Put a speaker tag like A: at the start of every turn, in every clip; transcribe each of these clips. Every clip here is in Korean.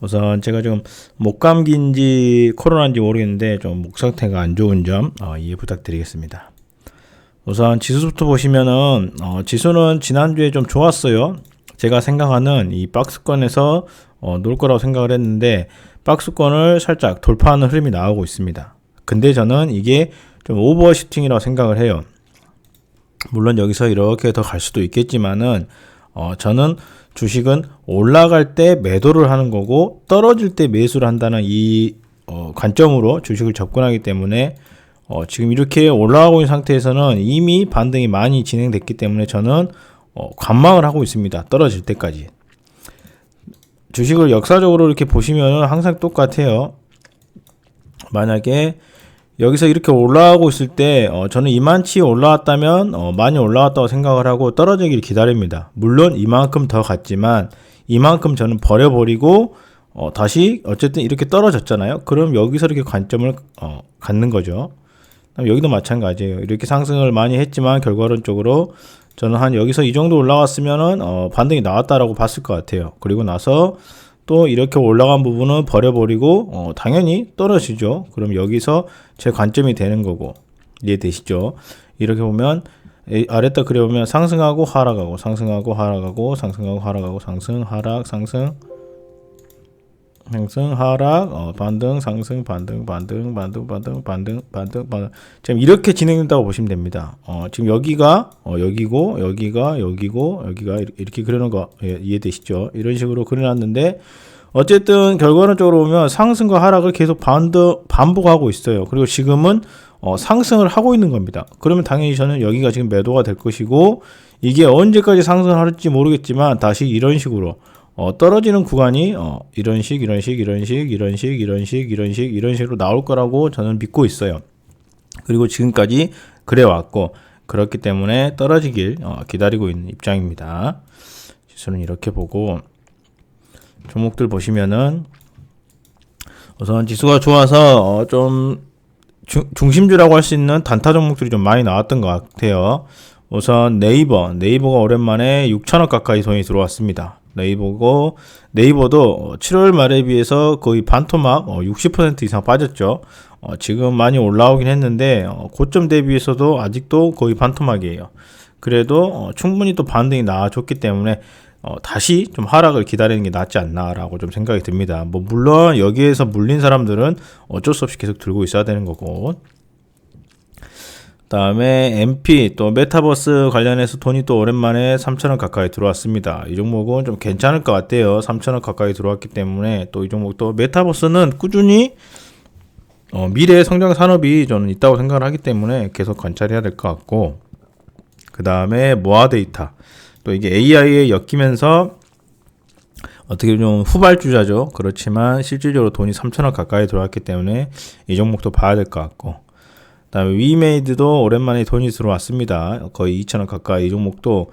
A: 우선 제가 좀 목감기인지 코로나인지 모르겠는데 좀 목 상태가 안 좋은 점 어, 이해 부탁드리겠습니다. 우선 지수부터 보시면은 어, 지수는 지난주에 좀 좋았어요. 제가 생각하는 이 박스권에서 어, 놀 거라고 생각을 했는데 박스권을 살짝 돌파하는 흐름이 나오고 있습니다. 근데 저는 이게 좀 오버슈팅이라고 생각을 해요. 물론 여기서 이렇게 더 갈 수도 있겠지만은 어, 저는 주식은 올라갈 때 매도를 하는 거고 떨어질 때 매수를 한다는 이 어, 관점으로 주식을 접근하기 때문에 어, 지금 이렇게 올라가고 있는 상태에서는 이미 반등이 많이 진행됐기 때문에 저는 어, 관망을 하고 있습니다. 떨어질 때까지. 주식을 역사적으로 이렇게 보시면 항상 똑같아요. 만약에 여기서 이렇게 올라가고 있을 때 어, 저는 이만치 올라왔다면 어, 많이 올라왔다고 생각을 하고 떨어지기를 기다립니다. 물론 이만큼 더 갔지만 이만큼 저는 버려버리고 어, 다시 어쨌든 이렇게 떨어졌잖아요. 그럼 여기서 이렇게 관점을 어, 갖는 거죠. 여기도 마찬가지예요. 이렇게 상승을 많이 했지만 결과론적으로 저는 한 여기서 이 정도 올라왔으면은 어, 반등이 나왔다라고 봤을 것 같아요. 그리고 나서 또 이렇게 올라간 부분은 버려버리고 어, 당연히 떨어지죠. 그럼 여기서 제 관점이 되는 거고 이해되시죠? 이렇게 보면 이 아래다 그려보면 상승하고 하락하고 상승하고 하락하고 상승하고 하락하고 상승 하락 상승 상승 하락 어, 반등 상승 반등 반등 반등 반등 반등 반등 반등 지금 이렇게 진행된다고 보시면 됩니다. 어, 지금 여기가 어, 여기고 여기가 여기고 여기가 이렇게 그려놓은 거 예, 이해되시죠? 이런 식으로 그려놨는데 어쨌든 결과론적으로 보면 상승과 하락을 계속 반드, 반복하고 있어요. 그리고 지금은 어, 상승을 하고 있는 겁니다. 그러면 당연히 저는 여기가 지금 매도가 될 것이고 이게 언제까지 상승을 할지 모르겠지만 다시 이런 식으로 어, 떨어지는 구간이 어, 이런 식, 이런 식, 이런 식, 이런 식, 이런 식, 이런 식, 이런 식으로 나올 거라고 저는 믿고 있어요. 그리고 지금까지 그래 왔고 그렇기 때문에 떨어지길 어, 기다리고 있는 입장입니다. 지수는 이렇게 보고 종목들 보시면은 우선 지수가 좋아서 어, 좀 중, 중심주라고 할 수 있는 단타 종목들이 좀 많이 나왔던 것 같아요. 우선 네이버, 네이버가 오랜만에 6천원 가까이 돈이 들어왔습니다. 네이버고 네이버도 7월 말에 비해서 거의 반토막 60% 이상 빠졌죠. 어, 지금 많이 올라오긴 했는데 어, 고점 대비해서도 아직도 거의 반토막이에요. 그래도 어, 충분히 또 반등이 나와줬기 때문에 어, 다시 좀 하락을 기다리는 게 낫지 않나라고 좀 생각이 듭니다. 뭐 물론 여기에서 물린 사람들은 어쩔 수 없이 계속 들고 있어야 되는 거고. 다음에 MP 또 메타버스 관련해서 돈이 또 오랜만에 3천원 가까이 들어왔습니다. 이 종목은 좀 괜찮을 것 같아요. 3천원 가까이 들어왔기 때문에 또 이 종목도 메타버스는 꾸준히 어, 미래 성장 산업이 저는 있다고 생각을 하기 때문에 계속 관찰해야 될 것 같고 그 다음에 모아 데이터 또 이게 AI에 엮이면서 어떻게 좀 후발주자죠. 그렇지만 실질적으로 돈이 3천억 가까이 들어왔기 때문에 이 종목도 봐야 될 것 같고 그다음에 위메이드도 오랜만에 돈이 들어왔습니다. 거의 2천억 가까이 이 종목도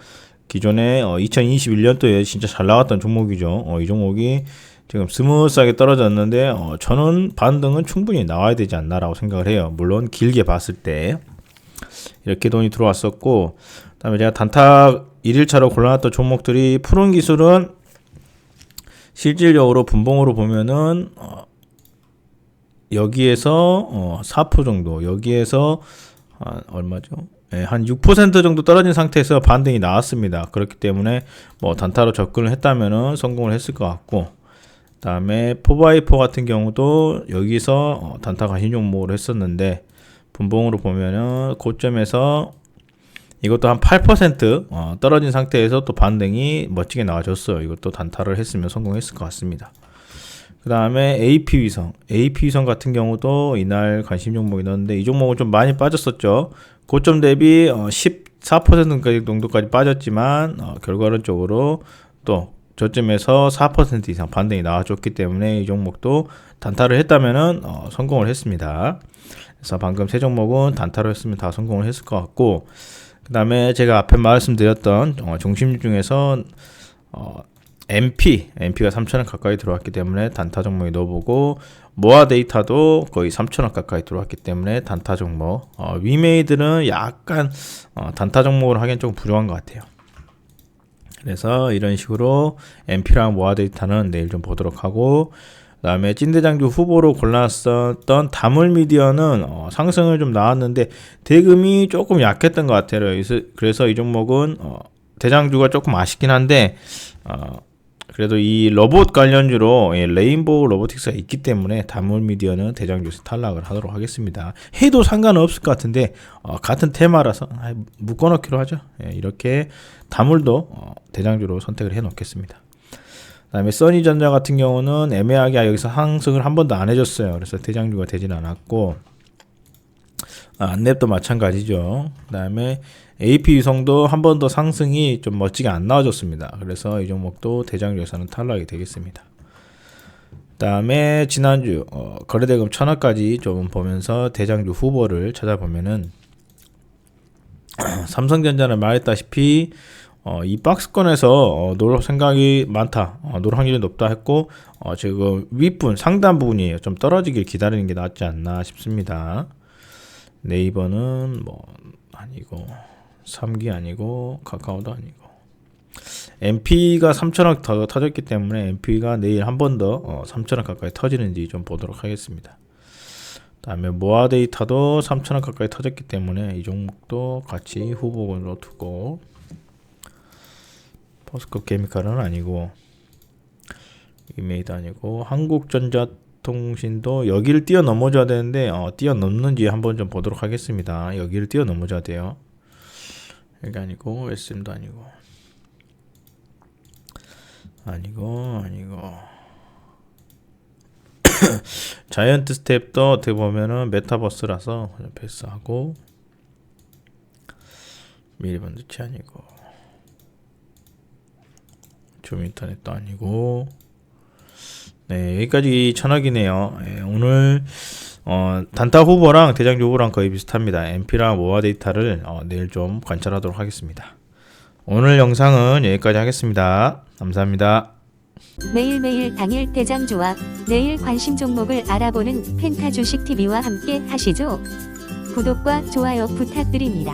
A: 기존에 어, 2021년도에 진짜 잘 나왔던 종목이죠. 어, 이 종목이 지금 스무스하게 떨어졌는데 어, 저는 반등은 충분히 나와야 되지 않나라고 생각을 해요. 물론 길게 봤을 때 이렇게 돈이 들어왔었고 그다음에 제가 단타 1일차로 골라놨던 종목들이 푸른 기술은 실질적으로 분봉으로 보면은 어, 여기에서 어, 4% 정도 여기에서 한 얼마죠? 예, 한6% 정도 떨어진 상태에서 반등이 나왔습니다. 그렇기 때문에 뭐 단타로 접근을 했다면은 성공을 했을 것 같고 그다음에 포바이포 같은 경우도 여기서 어, 단타 관심 종목으로 했었는데 분봉으로 보면은 고점에서 이것도 한 8% 어, 떨어진 상태에서 또 반등이 멋지게 나와줬어요. 이것도 단타를 했으면 성공했을 것 같습니다. 그 다음에 AP 위성, AP 위성 같은 경우도 이날 관심 종목이 넣었는데 이 종목은 좀 많이 빠졌었죠. 고점 대비 어, 14% 정도까지 빠졌지만 어, 결과론적으로 또 저점에서 4% 이상 반등이 나와줬기 때문에 이 종목도 단타를 했다면은 어, 성공을 했습니다. 그래서 방금 세 종목은 단타로 했으면 다 성공을 했을 것 같고 그 다음에 제가 앞에 말씀드렸던 어, 중심 중에서 어, MP, MP가 3,000원 가까이 들어왔기 때문에 단타 종목에 넣어보고 모아 데이터도 거의 3,000원 가까이 들어왔기 때문에 단타 종목 어, 위메이드는 약간 어, 단타 종목으로 하기엔 좀 부족한 것 같아요. 그래서 이런 식으로 MP랑 모아 데이터는 내일 좀 보도록 하고 그 다음에 찐대장주 후보로 골랐었던 다물 미디어는 어, 상승을 좀 나왔는데 대금이 조금 약했던 것 같아요. 그래서, 이 종목은 어, 대장주가 조금 아쉽긴 한데 어, 그래도 이 로봇 관련주로 예, 레인보우 로보틱스가 있기 때문에 다물 미디어는 대장주에서 탈락을 하도록 하겠습니다. 해도 상관은 없을 것 같은데 어, 같은 테마라서 아, 묶어놓기로 하죠. 예, 이렇게 다물도 어, 대장주로 선택을 해놓겠습니다. 그다음에 써니전자 같은 경우는 애매하게 여기서 상승을 한 번도 안 해줬어요. 그래서 대장주가 되진 않았고 아, 안랩도 마찬가지죠. 그다음에 AP 유성도 한 번 더 상승이 좀 멋지게 안 나와줬습니다. 그래서 이 종목도 대장주에서는 탈락이 되겠습니다. 그다음에 지난주 어, 거래대금 천억까지 좀 보면서 대장주 후보를 찾아보면은 삼성전자는 말했다시피 어, 이 박스권에서 어, 놀 생각이 많다, 어, 놀 확률이 높다 했고 어, 지금 윗분 상단 부분이 좀 떨어지길 기다리는 게 낫지 않나 싶습니다. 네이버는 뭐 아니고 삼기 아니고 카카오도 아니고 MP가 3천억 더 터졌기 때문에 MP가 내일 한 번 더 어, 3천억 가까이 터지는지 좀 보도록 하겠습니다. 다음에 모아 데이터도 3천억 가까이 터졌기 때문에 이 종목도 같이 후보군으로 두고 포스코 케미칼은 아니고 이메이드 아니고 한국전자통신도 여기를 뛰어넘어줘야 되는데 어, 뛰어넘는지 한번 좀 보도록 하겠습니다. 여기를 뛰어넘어줘야 돼요. 여기 아니고 SM도 아니고 아니고 아니고 자이언트 스텝도 어떻게 보면은 메타버스라서 그냥 패스하고 미리반도체 아니고 좀 인터넷도 아니고. 네 여기까지 천억이네요. 예, 오늘 어, 단타 후보랑 대장주 후보랑 거의 비슷합니다. MP랑 모아 데이터를 어, 내일 좀 관찰하도록 하겠습니다. 오늘 영상은 여기까지 하겠습니다. 감사합니다.
B: 매일매일 당일 대장주와 내일 관심 종목을 알아보는 펜타 주식 TV와 함께 하시죠. 구독과 좋아요 부탁드립니다.